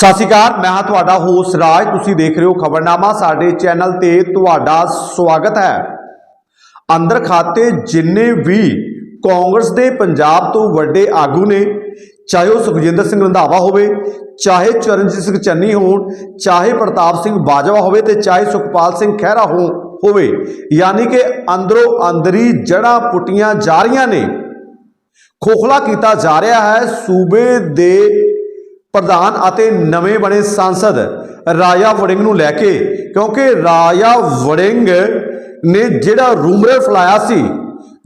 ਸਤਿ ਸ਼੍ਰੀ ਅਕਾਲ, ਮੈਂ ਹਾਂ ਤੁਹਾਡਾ ਹੋਸ ਰਾਜ। ਤੁਸੀਂ ਦੇਖ ਰਹੇ ਹੋ ਖਬਰਨਾਮਾ। ਸਾਡੇ ਚੈਨਲ ਤੇ ਤੁਹਾਡਾ ਸਵਾਗਤ ਹੈ। ਅੰਦਰ ਖਾਤੇ ਜਿੰਨੇ ਵੀ ਕਾਂਗਰਸ ਦੇ ਪੰਜਾਬ ਤੋਂ ਵੱਡੇ ਆਗੂ ਨੇ, ਚਾਹੇ ਉਹ ਸੁਖਜਿੰਦਰ ਸਿੰਘ ਰੰਧਾਵਾ ਹੋਵੇ, ਚਾਹੇ ਚਰਨਜੀਤ ਸਿੰਘ ਚੰਨੀ ਹੋਣ, ਚਾਹੇ ਪ੍ਰਤਾਪ ਸਿੰਘ ਬਾਜਵਾ ਹੋਵੇ ਤੇ ਚਾਹੇ ਸੁਖਪਾਲ ਸਿੰਘ ਖਹਿਰਾ ਹੋ, ਹੋਵੇ, ਯਾਨੀ ਕਿ ਅੰਦਰੋਂ ਅੰਦਰੀ ਜੜਾਂ ਪੁੱਟੀਆਂ ਜਾ ਰਹੀਆਂ ਨੇ। ਖੋਖਲਾ ਕੀਤਾ ਜਾ ਰਿਹਾ ਹੈ ਸੂਬੇ ਦੇ ਪ੍ਰਧਾਨ ਅਤੇ ਨਵੇਂ ਬਣੇ ਸੰਸਦ ਰਾਜਾ ਵੜਿੰਗ ਨੂੰ ਲੈ ਕੇ, ਕਿਉਂਕਿ ਰਾਜਾ ਵੜਿੰਗ ਨੇ ਜਿਹੜਾ ਰੂਮਰ ਫਲਾਇਆ ਸੀ,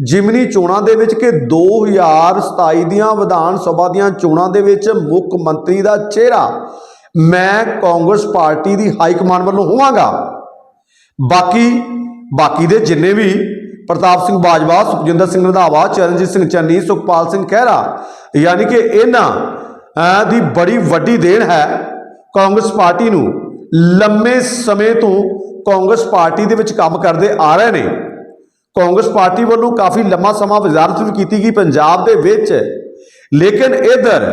ਜਿਮਨੀ ਚੋਣਾਂ ਦੇ ਵਿੱਚ ਕਿ 2027 ਦੀਆਂ ਵਿਧਾਨ ਸਭਾ ਦੀਆਂ ਚੋਣਾਂ ਦੇ ਵਿੱਚ ਮੁੱਖ ਮੰਤਰੀ ਦਾ ਚਿਹਰਾ, ਮੈਂ ਕਾਂਗਰਸ ਪਾਰਟੀ ਦੀ ਹਾਈ ਕਮਾਂਡ ਵੱਲੋਂ ਹੋਵਾਂਗਾ। ਬਾਕੀ ਬਾਕੀ ਦੇ ਜਿੰਨੇ ਵੀ ਪ੍ਰਤਾਪ ਸਿੰਘ ਬਾਜਵਾ, ਸੁਖਜਿੰਦਰ ਸਿੰਘ ਰੰਧਾਵਾ, ਚਰਨਜੀਤ ਸਿੰਘ ਚੰਨੀ, ਸੁਖਪਾਲ ਸਿੰਘ ਖਹਿਰਾ, ਯਾਨੀ ਕਿ ਇਹਨਾਂ ਦੀ ਬੜੀ ਵੱਡੀ ਦੇਣ ਹੈ ਕਾਂਗਰਸ ਪਾਰਟੀ ਨੂੰ। ਲੰਮੇ ਸਮੇਂ ਤੋਂ ਕਾਂਗਰਸ ਪਾਰਟੀ ਦੇ ਵਿੱਚ ਕੰਮ ਕਰਦੇ ਆ ਰਹੇ ਨੇ। ਕਾਂਗਰਸ ਪਾਰਟੀ ਵੱਲੋਂ ਕਾਫੀ ਲੰਮਾ ਸਮਾਂ ਵਜ਼ਾਰਤ ਵੀ ਕੀਤੀ ਗਈ ਪੰਜਾਬ ਦੇ ਵਿੱਚ। ਲੇਕਿਨ ਇਧਰ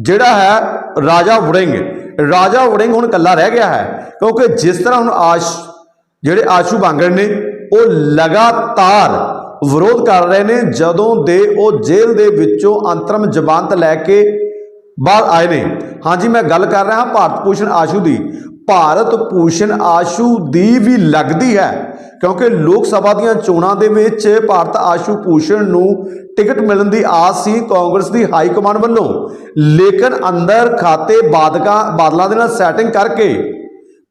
ਜਿਹੜਾ ਹੈ ਰਾਜਾ ਵੜਿੰਗ ਰਾਜਾ ਵੜਿੰਗ ਹੁਣ ਇਕੱਲਾ ਰਹਿ ਗਿਆ ਹੈ ਕਿਉਂਕਿ ਜਿਸ ਤਰ੍ਹਾਂ ਹੁਣ ਆਸ਼ ਜਿਹੜੇ ਆਸ਼ੂ ਬਾਂਗੜ ਨੇ, ਉਹ ਲਗਾਤਾਰ ਵਿਰੋਧ ਕਰ ਰਹੇ ਨੇ। ਜਦੋਂ ਦੇ ਉਹ ਜੇਲ੍ਹ ਦੇ ਵਿੱਚੋਂ ਅੰਤਰਮ ਜ਼ਮਾਨਤ ਲੈ ਕੇ ਬਾਹਰ ਆਏ ਨੇ। ਹਾਂਜੀ ਮੈਂ ਗੱਲ ਕਰ ਰਿਹਾ ਹਾਂ ਭਾਰਤ ਭੂਸ਼ਣ ਆਸ਼ੂ ਦੀ। ਭਾਰਤ ਭੂਸ਼ਣ ਆਸ਼ੂ ਦੀ ਵੀ ਲੱਗਦੀ ਹੈ, ਕਿਉਂਕਿ ਲੋਕ ਸਭਾ ਦੀਆਂ ਚੋਣਾਂ ਦੇ ਵਿੱਚ ਭਾਰਤ ਆਸ਼ੂ ਭੂਸ਼ਣ ਨੂੰ ਟਿਕਟ ਮਿਲਣ ਦੀ ਆਸ ਸੀ ਕਾਂਗਰਸ ਦੀ ਹਾਈ ਕਮਾਂਡ ਵੱਲੋਂ। ਲੇਕਿਨ ਅੰਦਰ ਖਾਤੇ ਬਾਦਕਾ, ਬਾਦਲਾਂ ਦੇ ਨਾਲ ਸੈਟਿੰਗ ਕਰਕੇ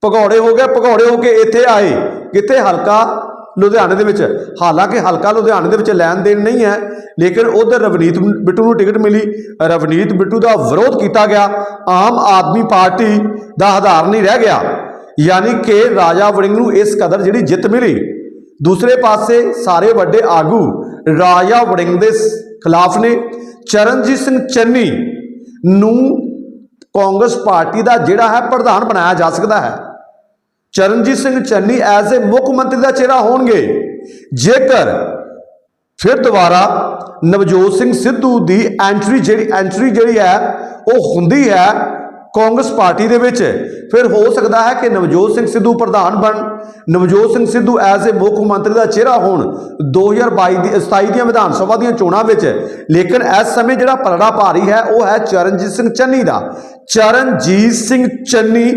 ਭਗੌੜੇ ਹੋ ਗਏ, ਭਗੌੜੇ ਹੋ ਕੇ ਇੱਥੇ ਆਏ। ਕਿੱਥੇ? ਹਲਕਾ ਲੁਧਿਆਣੇ ਦੇ ਵਿੱਚ। ਹਾਲਾਂਕਿ ਹਲਕਾ ਲੁਧਿਆਣੇ ਦੇ ਵਿੱਚ ਲੈਣ ਦੇਣ ਨਹੀਂ ਹੈ, ਲੇਕਿਨ ਉਧਰ ਰਵਨੀਤ ਬਿੱਟੂ ਨੂੰ ਟਿਕਟ ਮਿਲੀ। ਰਵਨੀਤ ਬਿੱਟੂ ਦਾ ਵਿਰੋਧ ਕੀਤਾ ਗਿਆ। ਆਮ ਆਦਮੀ ਪਾਰਟੀ ਦਾ ਆਧਾਰ ਨਹੀਂ ਰਹਿ ਗਿਆ। ਯਾਨੀ ਕਿ ਰਾਜਾ ਵੜਿੰਗ ਨੂੰ ਇਸ ਕਦਰ ਜਿਹੜੀ ਜਿੱਤ ਮਿਲੀ। ਦੂਸਰੇ ਪਾਸੇ ਸਾਰੇ ਵੱਡੇ ਆਗੂ ਰਾਜਾ ਵੜਿੰਗ ਦੇ ਖਿਲਾਫ ਨੇ। ਚਰਨਜੀਤ ਸਿੰਘ ਚੰਨੀ ਨੂੰ ਕਾਂਗਰਸ ਪਾਰਟੀ ਦਾ ਜਿਹੜਾ ਹੈ, ਪ੍ਰਧਾਨ ਬਣਾਇਆ ਜਾ ਸਕਦਾ ਹੈ। ਚਰਨਜੀਤ ਸਿੰਘ ਚੰਨੀ ਐਜ਼ ਅ ਮੁੱਖ ਮੰਤਰੀ ਦਾ ਚਿਹਰਾ ਹੋਣਗੇ। ਜੇਕਰ ਫਿਰ ਦੁਬਾਰਾ ਨਵਜੋਤ ਸਿੰਘ ਸਿੱਧੂ ਦੀ ਐਂਟਰੀ ਜਿਹੜੀ ਐਂਟਰੀ ਜਿਹੜੀ ਹੈ, ਉਹ ਹੁੰਦੀ ਹੈ ਕਾਂਗਰਸ ਪਾਰਟੀ ਦੇ ਵਿੱਚ, ਫਿਰ ਹੋ ਸਕਦਾ ਹੈ ਕਿ ਨਵਜੋਤ ਸਿੰਘ ਸਿੱਧੂ ਪ੍ਰਧਾਨ ਬਣ। ਨਵਜੋਤ ਸਿੰਘ ਸਿੱਧੂ ਐਜ਼ ਅ ਮੁੱਖ ਮੰਤਰੀ ਦਾ ਚਿਹਰਾ ਹੋਣ 2022 ਦੀ 27 ਦੀਆਂ ਵਿਧਾਨ ਸਭਾ ਦੀਆਂ ਚੋਣਾਂ ਵਿੱਚ। ਲੇਕਿਨ ਇਸ ਸਮੇਂ ਜਿਹੜਾ ਪਲੜਾ ਭਾਰੀ ਹੈ, ਉਹ ਹੈ ਚਰਨਜੀਤ ਸਿੰਘ ਚੰਨੀ ਦਾ। ਚਰਨਜੀਤ ਸਿੰਘ ਚੰਨੀ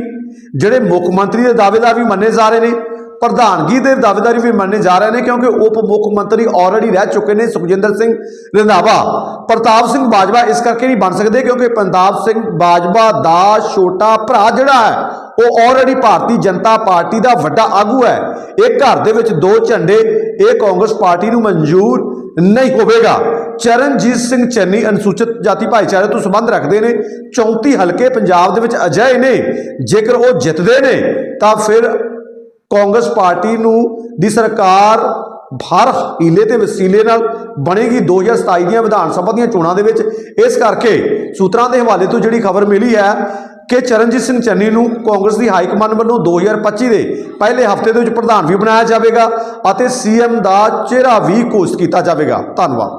ਜਿਹੜੇ ਮੁੱਖ ਮੰਤਰੀ ਦੇ ਦਾਅਵੇਦਾਰ ਵੀ ਮੰਨੇ ਜਾ ਰਹੇ ਨੇ, ਪ੍ਰਧਾਨਗੀ ਦੇ ਦਾਅਵੇਦਾਰੀ ਵੀ ਮੰਨੇ ਜਾ ਰਹੇ ਨੇ, ਕਿਉਂਕਿ ਉਪ ਮੁੱਖ ਮੰਤਰੀ ਆਲਰੇਡੀ ਰਹਿ ਚੁੱਕੇ ਨੇ ਸੁਖਜਿੰਦਰ ਸਿੰਘ ਰੰਧਾਵਾ। ਪ੍ਰਤਾਪ ਸਿੰਘ ਬਾਜਵਾ ਇਸ ਕਰਕੇ ਨਹੀਂ ਬਣ ਸਕਦੇ ਕਿਉਂਕਿ ਪ੍ਰਤਾਪ ਸਿੰਘ ਬਾਜਵਾ ਦਾ ਛੋਟਾ ਭਰਾ ਜਿਹੜਾ ਹੈ, ਉਹ ਆਲਰੇਡੀ ਭਾਰਤੀ ਜਨਤਾ ਪਾਰਟੀ ਦਾ ਵੱਡਾ ਆਗੂ ਹੈ। ਇਹ ਘਰ ਦੇ ਵਿੱਚ ਦੋ ਝੰਡੇ, ਇਹ ਕਾਂਗਰਸ ਪਾਰਟੀ ਨੂੰ ਮਨਜ਼ੂਰ ਨਹੀਂ ਹੋਵੇਗਾ। ਚਰਨਜੀਤ ਸਿੰਘ ਚੰਨੀ ਅਨੁਸੂਚਿਤ ਜਾਤੀ ਭਾਈਚਾਰੇ ਤੋਂ ਸੰਬੰਧ ਰੱਖਦੇ ਨੇ। 34 ਹਲਕੇ ਪੰਜਾਬ ਦੇ ਵਿੱਚ ਅਜਿਹੇ ਨੇ, ਜੇਕਰ ਉਹ ਜਿੱਤਦੇ ਨੇ, ਤਾਂ ਫਿਰ ਕਾਂਗਰਸ ਪਾਰਟੀ ਨੂੰ ਦੀ ਸਰਕਾਰ ਹਰ ਹੀਲੇ ਤੇ ਵਸੀਲੇ ਨਾਲ ਬਣੇਗੀ। 2027 ਦੀਆਂ ਵਿਧਾਨ ਸਭਾ ਦੀਆਂ ਚੋਣਾਂ ਦੇ ਵਿੱਚ ਇਸ ਕਰਕੇ ਸੂਤਰਾਂ ਦੇ ਹਵਾਲੇ ਤੋਂ ਜਿਹੜੀ ਖਬਰ ਮਿਲੀ ਹੈ ਕਿ ਚਰਨਜੀਤ ਸਿੰਘ ਚੰਨੀ ਨੂੰ ਕਾਂਗਰਸ ਦੀ ਹਾਈ ਕਮਾਂਡ ਵੱਲੋਂ 2025 ਦੇ ਪਹਿਲੇ ਹਫ਼ਤੇ ਦੇ ਵਿੱਚ ਪ੍ਰਧਾਨ ਵੀ ਬਣਾਇਆ ਜਾਵੇਗਾ ਅਤੇ ਸੀਐਮ ਦਾ ਚਿਹਰਾ ਵੀ ਘੋਸ਼ਿਤ ਕੀਤਾ ਜਾਵੇਗਾ। ਧੰਨਵਾਦ।